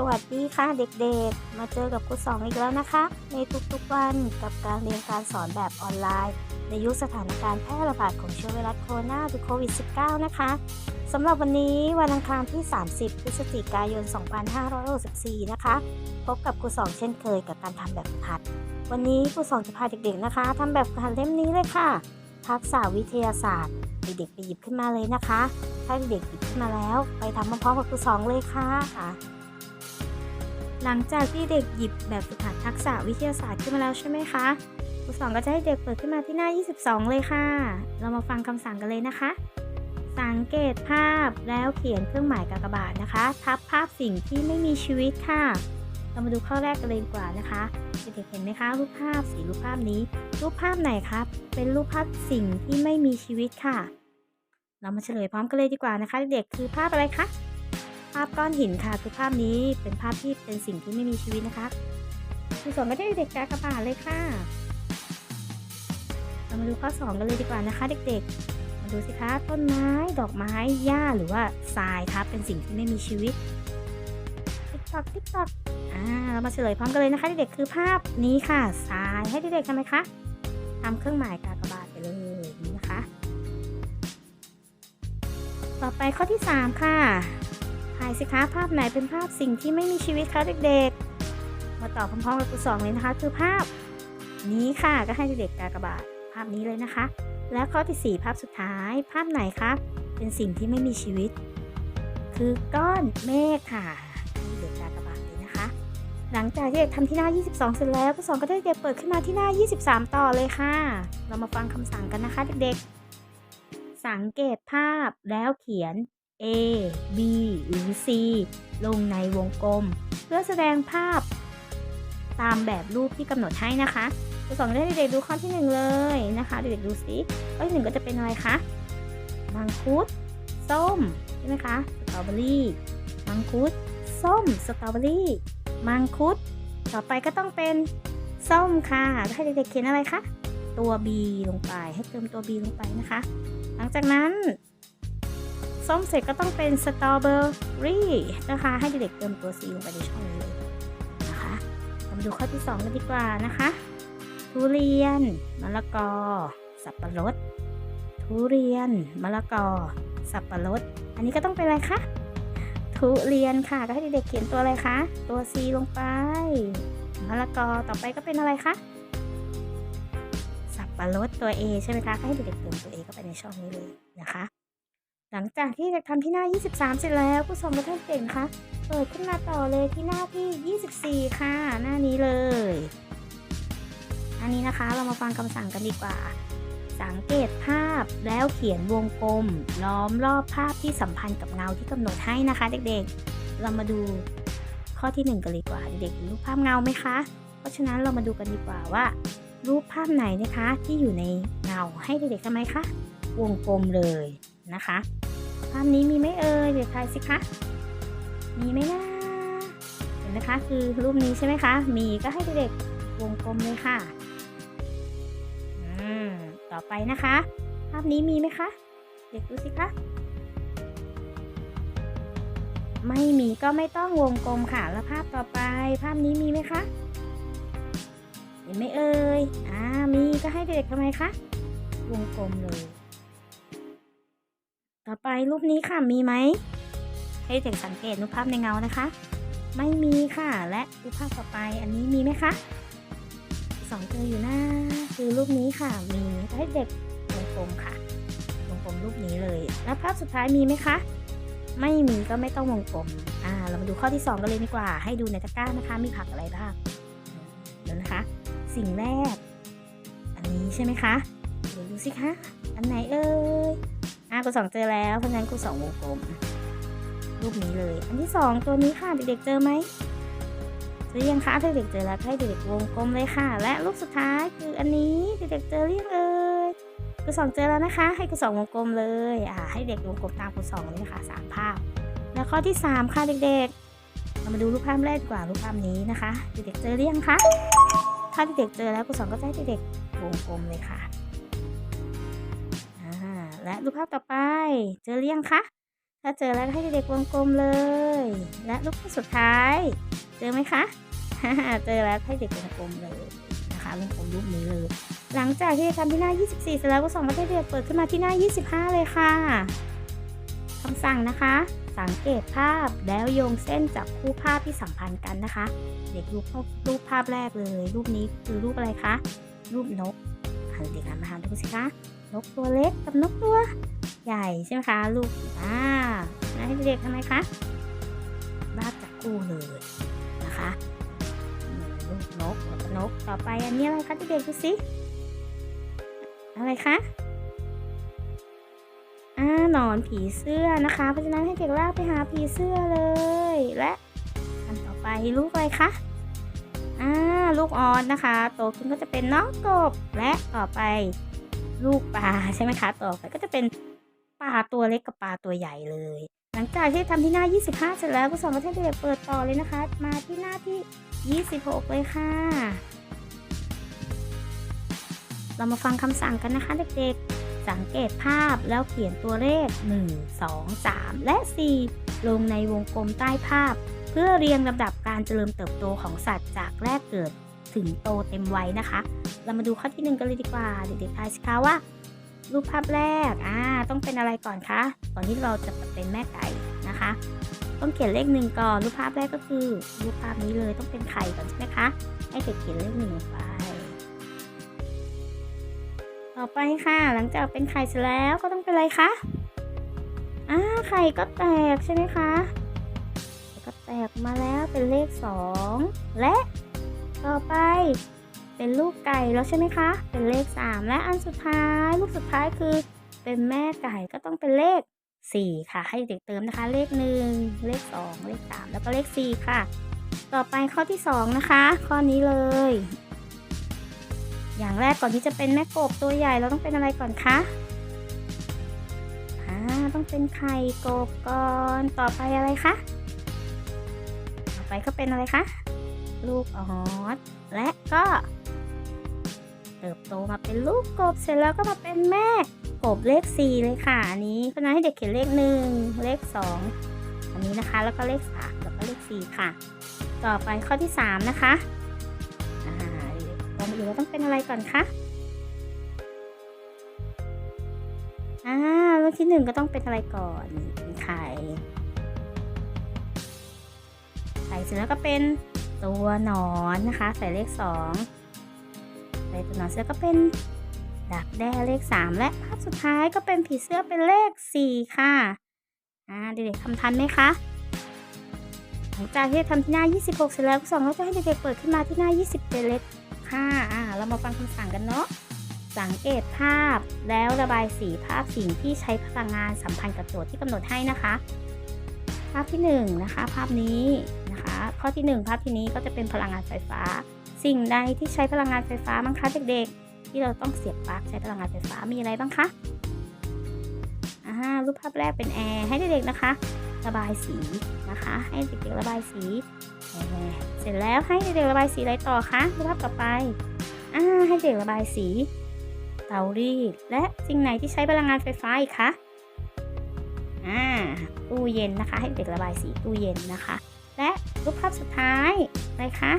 สวัสดีค่ะเด็กๆ มาเจอกับครูสองอีกแล้วนะคะ ในทุกๆวันกับการเรียนการสอนแบบออนไลน์ ในยุคสถานการณ์แพร่ระบาดของเชื้อไวรัสโคโรนาหรือโควิด -19 นะคะสำหรับวันนี้วันอังคารที่ 30 พฤศจิกายน 2564 นะคะ พบกับครูสองเช่นเคยกับการทำแบบหัด วันนี้ครูสองจะพาเด็กๆนะคะทำแบบหัดเล่มนี้เลยค่ะ ทักษะวิทยาศาสตร์เด็กๆไปหยิบขึ้นมาเลยนะคะ ถ้าเด็กหยิบขึ้นมาแล้ว ไปทำพร้อมๆกับครูสองเลยค่ะ หลังจากที่เด็กหยิบแบบฝึกหัดทักษะวิทยาศาสตร์ขึ้นมาแล้วใช่ไหมคะครูสองก็จะให้เด็กเปิดขึ้นมาที่หน้า 22 เลยค่ะ เรามาฟังคำสั่งกันเลยนะคะ สังเกตภาพแล้วเขียนเครื่องหมายกากบาทนะคะ ทับภาพสิ่งที่ไม่มีชีวิตค่ะ เรามาดูข้อแรกกันเลยดีกว่านะคะเด็กๆเห็นไหมคะรูปภาพสีรูปภาพนี้ รูปภาพไหนครับ เป็นรูปภาพสิ่งที่ไม่มีชีวิตค่ะ เรามาเฉลยพร้อมกันเลยดีกว่านะคะ เด็กๆคือภาพอะไรคะาพก้อนหินค่ะคือภาพนี้เป็นภาพที่เป็นสิ่งที่ไม่มีชีวิตนะคะคุณสอนก็ได้เด็กกากบาทเลยค่ะ เรามาดูข้อสองกันเลยดีกว่านะคะ เด็กๆ มาดูสิคะต้นไม้ดอกไม้หญ้าหรือว่าทรายครับเป็นสิ่งที่ไม่มีชีวิตติ๊กตอกติ๊กตอกอ่าเรามาเฉลยพร้อมกันเลยนะคะเด็กๆคือภาพนี้ค่ะทรายให้เด็กๆทำไหมคะทำเครื่องหมายกากบาทไปเลยนี่นะคะ ต่อไปข้อที่สามค่ะายสิคะภาพไหนเป็นภาพสิ่งที่ไม่มีชีวิตคะเด็กๆ มาตอบพร้อมๆกับครูสองเลยนะคะ คือภาพ นี้ค่ะก็ให้เด็กๆกากบาทภาพนี้เลยนะคะ และข้อที่ 4 ภาพสุดท้าย ภาพไหนคะเป็นสิ่งที่ไม่มีชีวิต คือก้อนเมฆค่ะให้เด็กกากบาทเลยนะคะ หลังจากที่เด็กทำที่หน้า 22 เสร็จแล้วครูสองก็ได้เด็กเปิดขึ้นมาที่หน้า 23 ต่อเลยค่ะ เรามาฟังคำสั่งกันนะคะเด็กๆ สังเกตภาพแล้วเขียน A B หรือ C ลงในวงกลม เพื่อแสดงภาพ ตามแบบรูปที่กำหนดให้นะคะตัวสองได้เด็กๆดูข้อที่หนึ่งเลยนะคะ เด็กๆดูสิข้อที่หนึ่งก็จะเป็นอะไรคะมังคุด ส้ม ใช่ไหมคะสตรอเบอรี่มังคุด ส้มสตรอเบอรี่มังคุด ต่อไปก็ต้องเป็นส้มค่ะให้เด็กๆเขียนอะไรคะตัว B ลงไปให้เติมตัว B ลงไปนะคะ หลังจากนั้น ส้มเสร็จก็ต้องเป็นสตรอเบอรี่นะคะ ให้เด็กๆเติมตัว C ลงไปในช่องนี้เลยนะคะเรามาดูข้อที่ 2 กันดีกว่านะคะ ทุเรียน มะละกอ สับปะรด ทุเรียน มะละกอ สับปะรด อันนี้ก็ต้องเป็นอะไรคะ ทุเรียนค่ะ ก็ให้เด็กๆเขียนตัวอะไรคะ ตัว C ลงไป มะละกอ ต่อไปก็เป็นอะไรคะสับปะรดตัว A ใช่ไหมคะก็ให้เด็กๆเติมตัว A เข้าไปในช่องนี้เลยนะคะ หลังจากที่เด็กทำที่หน้า 23 เสร็จแล้วผู้ชมก็ท่านเก่งคะเปิดขึ้นมาต่อเลยที่หน้าที่ 24 ค่ะ หน้านี้เลย อันนี้นะคะเรามาฟังคำสั่งกันดีกว่า สังเกตภาพแล้วเขียนวงกลม ล้อมรอบภาพที่สัมพันธ์กับเงาที่กำหนดให้นะคะ เด็กๆ เรามาดูข้อที่ 1 กันเลยดีกว่า เด็กๆรูปภาพเงาไหมคะ เพราะฉะนั้นเรามาดูกันดีกว่าว่า รูปภาพไหนนะคะที่อยู่ในเงาให้เด็กๆทำไมคะวงกลมเลยนะคะ ภาพนี้มีไหมเอ่ยเดี๋ยวทายสิคะ มีไหมนะเห็นนะคะ คือรูปนี้ใช่ไหมคะ มีก็ให้เด็กๆวงกลมเลยค่ะอืมต่อไปนะคะ ภาพนี้มีไหมคะ เด็กดูสิคะ ไม่มีก็ไม่ต้องวงกลมค่ะ แล้วภาพต่อไป ภาพนี้มีไหมคะ เห็นไหมเอ่ย อ่า มีก็ให้เด็กทำไมคะ วงกลมเลย ต่อไปรูปนี้ค่ะมีไหม ให้เด็กสังเกตรูปภาพในเงานะคะ ไม่มีค่ะและรูปภาพต่อไปอันนี้มีไหมคะสองเจออยู่หน้าคือรูปนี้ค่ะ มีให้เด็กวงกลมค่ะวงกลมรูปนี้เลย แล้วภาพสุดท้ายมีไหมคะ ไม่มีก็ไม่ต้องวงกลมอ่าเรามาดูข้อที่ 2 กันเลยดีกว่า ให้ดูในตะกร้านะคะ มีผักอะไรบ้างเดี๋ยวนะคะ สิ่งแรก อันนี้ใช่ไหมคะเดี๋ยวดูสิคะ อันไหนเอ่ย อะครูสองเจอแล้วเพราะฉะนั้นครูสองวงกลมรูปนี้เลย อันที่สองตัวนี้ค่ะเด็กๆเจอไหมเจอยังคะถ้าเด็กเจอแล้วให้เด็กวงกลมเลยค่ะ และรูปสุดท้ายคืออันนี้เด็กๆเจอหรือยังเอ่ยครูสองเจอแล้วนะคะ ให้ครูสองวงกลมเลยอ่าให้เด็กวงกลมตามครูสองเลยค่ะสามภาพ แล้วข้อที่สามค่ะเด็กๆเรามาดูรูปภาพแรกกว่ารูปภาพนี้นะคะเด็กๆเจอหรือยังคะถ้าเด็กๆเจอแล้วครูสองก็จะให้เด็กๆวงกลมเลยค่ะ และรูปภาพต่อไป เจอหรือยังคะ ถ้าเจอแล้วให้เด็กวงกลมเลย และลูกสุดท้าย เจอไหมคะเจอแล้วให้เด็กวงกลมเลยนะคะวงกลมรูปนี้เลย หลังจากที่ทำที่หน้า 24 เสร็จแล้วก็ส่งมาให้เด็กเปิดขึ้นมาที่หน้า 25 เลยค่ะคำสั่งนะคะ สังเกตภาพแล้วโยงเส้นจากคู่ภาพที่สัมพันธ์กันนะคะ เด็กรูปรูปภาพแรกเลย รูปนี้คือรูปอะไรคะรูปนกเด็กอ่านมาหาดูสิคะ นกตัวเล็กกับนกตัว ใหญ่ใช่ไหมคะลูกอ่านะให้เด็กทำไมคะวาจากคู่เลยนะคะอืมรูปนกแล้วก็นกต่อไปอันนี้อะไรคะเด็กดูสิอะไรคะอ่าหนอนผีเสื้อนะคะ เพราะฉะนั้นให้เด็กลากไปหาผีเสื้อเลย และอันต่อไปรูปอะไรคะอ่าลูกออนนะคะ โตขึ้นก็จะเป็นน้องกบและต่อไป ลูกปลาใช่ไหมคะ ต่อไปก็จะเป็นปลาตัวเล็กกับปลาตัวใหญ่เลย หลังจากที่ทำที่หน้า 25 เสร็จแล้วก็สอนประเทศเด็กเปิดต่อเลยนะคะ มาที่หน้าที่ 26 เลยค่ะ เรามาฟังคำสั่งกันนะคะเด็กๆ สังเกตภาพแล้วเขียนตัวเลข 1 2 3 และ 4 ลงในวงกลมใต้ภาพ เพื่อเรียงลำดับการเจริญเติบโตของสัตว์จากแรกเกิด ถึงโตเต็มวัยนะคะ เรามาดูข้อที่หนึ่งกันเลยดีกว่า เด็กๆทายสิคะว่า รูปภาพแรกอ่าต้องเป็นอะไรก่อนคะ ก่อนที่เราจะเป็นแม่ไก่นะคะ ต้องเขียนเลขหนึ่งก่อน รูปภาพแรกก็คือ รูปภาพนี้เลยต้องเป็นไข่ก่อนใช่ไหมคะ ให้เด็กเขียนเลขหนึ่งลงไป ต่อไปค่ะ หลังจากเป็นไข่เสร็จแล้วก็ต้องเป็นอะไรคะอ่าไข่ก็แตกใช่ไหมคะก็แตกมาแล้วเป็นเลขสองและ ต่อไปเป็นลูกไก่แล้วใช่ไหมคะ เป็นเลข 3 และอันสุดท้าย ลูกสุดท้ายคือ เป็นแม่ไก่ก็ต้องเป็นเลข 4 ค่ะ ให้เด็กเติมนะคะ เลข 1 เลข 2 เลข 3 แล้วก็เลข 4 ค่ะ ต่อไปข้อที่ 2 นะคะ ข้อนี้เลย อย่างแรกก่อนที่จะเป็นแม่กบตัวใหญ่เราต้องเป็นอะไรก่อนคะอ่าต้องเป็นไข่กบก่อน ต่อไปอะไรคะ ต่อไปก็เป็นอะไรคะ ลูกออสและก็ เติบโตมาเป็นลูกกบเสร็จแล้วก็มาเป็นแม่กบเลข4เลยค่ะอันนี้เพราะนั้นให้เด็กเขียนเลข1เลข2อันนี้นะคะ แล้วก็เลข3แล้วก็เลข4ค่ะ ต่อไปข้อที่3นะคะลอ่าเรามาดูว่าต้องเป็นอะไรก่อนคะอ่าเรื่องที่1ก็ต้องเป็นอะไรก่อนเป็นไข่ไข่เสร็จแล้วก็เป็น ตัวหนอนนะคะ ใส่เลข 2 ใส่ตัวหนอนเสื้อก็เป็นดักแด้เลข 3 และภาพสุดท้ายก็เป็นผีเสื้อเป็นเลข 4 ค่ะอ่าเด็กๆทำทันไหมคะหลังจากที่ทำที่หน้า 26 เสร็จแล้วสองก็จะให้เด็กๆเปิดขึ้นมาที่หน้า 20 เป็นเลขค่ะอ่าเรามาฟังคำสั่งกันเนาะสังเกตภาพแล้วระบายสีภาพสิ่งที่ใช้พลังงานสัมพันธ์กับโจทย์ที่กำหนดให้นะคะ ภาพที่1นนะคะ ภาพนี้ ข้อที่1ภาพที่นี้ก็จะเป็นพลังงานไฟฟ้า สิ่งใดที่ใช้พลังงานไฟฟ้าบ้างคะเด็กๆ ที่เราต้องเสียบปลั๊กใช้พลังงานไฟฟ้ามีอะไรบ้างคะอ่ารูปภาพแรกเป็นแอร์ให้เด็กๆนะคะ ระบายสีนะคะ ให้เด็กๆระบายสี เสร็จแล้วให้เด็กๆระบายสีอะไรต่อคะรูปภาพต่อไปอ่าให้เด็กระบายสีเตารีดและสิ่งไหนที่ใช้พลังงานไฟฟ้าอีกคะอ่าตู้เย็นนะคะ ให้เด็กระบายสีตู้เย็นนะคะ และ รูปภาพสุดท้ายอะไรคะ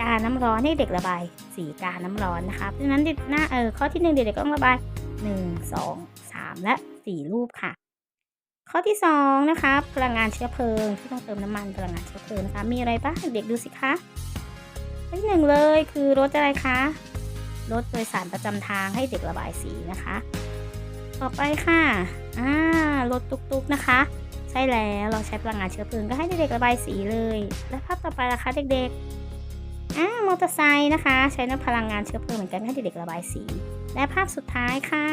กาน้ำร้อนให้เด็กระบายสีกาน้ำร้อนนะคะเพราะฉะนั้นเด็กหน้าเออข้อที่หนึ่งเด็กๆก็ต้องระบายหนึ่งสองสามและสี่รูปค่ะ ข้อที่สองนะคะพลังงานเชื้อเพลิงที่ต้องเติมน้ำมันพลังงานเชื้อเพลิงนะคะมีอะไรบ้างเด็กดูสิคะข้อที่หนึ่งเลยคือรถอะไรคะรถโดยสารประจำทางให้เด็กระบายสีนะคะ ต่อไปค่ะอ่ารถตุกๆนะคะ ใช่แล้วเราใช้พลังงานเชื้อเพลิงก็ให้เด็กๆระบายสีเลย และภาพต่อไปล่ะคะเด็กๆอ่ามอเตอร์ไซค์นะคะ ใช้น้ำพลังงานเชื้อเพลิงเหมือนกันให้เด็กๆระบายสี และภาพสุดท้ายค่ะ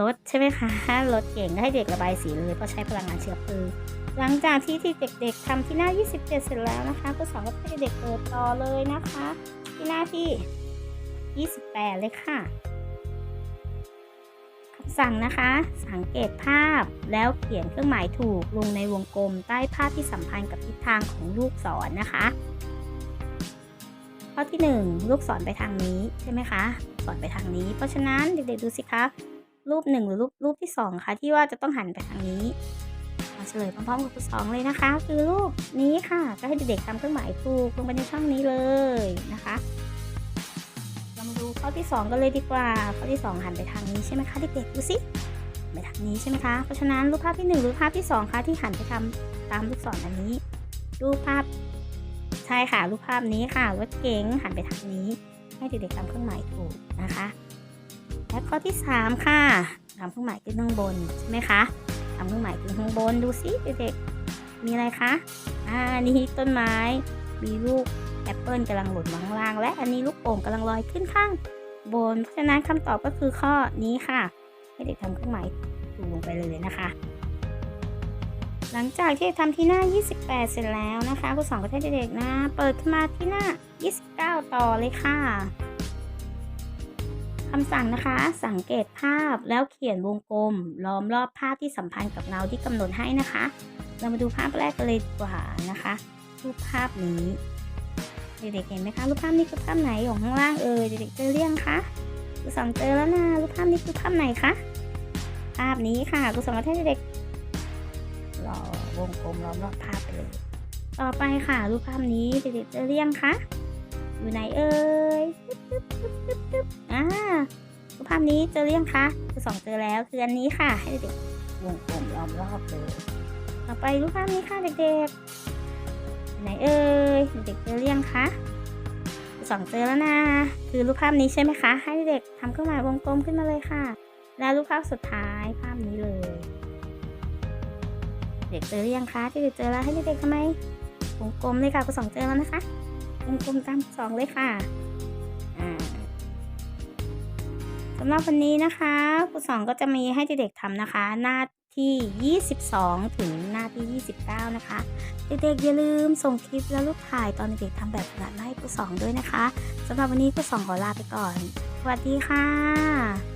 รถใช่ไหมคะรถเก่งก็ให้เด็กระบายสีเลยเพราะใช้พลังงานเชื้อเพลิงหลังจากที่ที่เด็ก ๆทำที่หน้า 27 เสร็จแล้วนะคะก็สอนก็ให้เด็กๆเปิดต่อเลยนะคะ ที่หน้าที่ 28 เลยค่ะ สั่งนะคะ สังเกตภาพแล้วเขียนเครื่องหมายถูกลงในวงกลมใต้ภาพที่สัมพันธ์กับทิศทางของลูกศรนนะคะ ข้อที่ 1 ลูกศรไปทางนี้ใช่ไหมคะศรไปทางนี้ เพราะฉะนั้นเด็กๆดูสิคะรูปหนึ่งหรือรูปรูปที่สองคะที่ว่าจะต้องหันไปทางนี้มาเฉลยพร้อมๆกับรูสองเลยนะคะ คือรูปนี้ค่ะ ก็ให้เด็กๆทำเครื่องหมายถูกลงไปในช่องนี้เลยนะคะ ข้อที่สองกันเลยดีกว่า ข้อที่สองหันไปทางนี้ใช่ไหมคะเด็กๆดูสิไปทางนี้ใช่ไหมคะ เพราะฉะนั้นรูปภาพที่หนึ่งหรือภาพที่สองคะที่หันไปทำตามลูกศรอันนี้ รูปภาพใช่ค่ะ รูปภาพนี้ค่ะรถเก๋งหันไปทางนี้ ให้เด็กๆทำเครื่องหมายถูกนะคะ และข้อที่สามค่ะทำเครื่องหมายขึ้นข้างบนใช่ไหมคะทำเครื่องหมายขึ้นข้างบนดูสิเด็กๆมีอะไรคะอ่านี่ต้นไม้มีลูกแอปเปิลกำลังหล่นมาข้างล่างและอันนี้ลูกโป่งกำลังลอยขึ้นข้าง บน เพราะฉะนั้นคำตอบก็คือข้อนี้ค่ะ ให้เด็กทำเครื่องหมายถูกลงไปเลยนะคะ หลังจากที่ทำที่หน้า 28 เสร็จแล้วนะคะครูสอนก็ให้เด็กๆนะ เปิดขึ้นมาที่หน้า 29 ต่อเลยค่ะคำสั่งนะคะ สังเกตภาพแล้วเขียนวงกลม ล้อมรอบภาพที่สัมพันธ์กับเงาที่กำหนดให้นะคะ เรามาดูภาพแรกกันเลยดีกว่านะคะรูปภาพนี้ เด็กๆเห็นไหมคะรูปภาพนี้คือภาพไหนของข้างล่างเอ่ยเด็กๆเจอเรียงคะครูสอนเจอแล้วนะรูปภาพนี้คือภาพไหนคะภาพนี้ค่ะครูสอนก็ให้เด็กๆรอวงกลมล้อมรอบภาพไปเลยต่อไปค่ะรูปภาพนี้เด็กๆเจอเรียงคะอยู่ไหนเอ่ยตึ๊บตึ๊บตึ๊บตึ๊บตึ๊บอ่ารูปภาพนี้เจอเรียงคะคือสองเจอแล้วคืออันนี้ค่ะให้เด็กๆวงกลมล้อมรอบเลยต่อไปรูปภาพนี้ค่ะเด็กๆอยู่ ไหนเอ่ยเด็กเจอเรียงคะคือสองเจอแล้วนะ คือรูปภาพนี้ใช่ไหมคะ ให้เด็กทำเครื่องหมายวงกลมขึ้นมาเลยค่ะ และรูปภาพสุดท้ายภาพนี้เลย เด็กเจอหรือยังคะที่เด็กเจอแล้วให้เด็กทำไมวงกลมเลยค่ะคุณสองเจอแล้วนะคะวงกลมตามสองเลยค่ะสำหรับวันนี้นะคะครูสองก็จะมีให้เด็กๆทำนะคะ หน้า ที่ 22 ถึงหน้าที่ 29 นะคะ เด็กๆอย่าลืมส่งคลิปและรูปถ่ายตอนเด็กๆทำแบบฝึกหัดมาให้ครูสองด้วยนะคะสำหรับวันนี้ครูสองขอลาไปก่อน สวัสดีค่ะ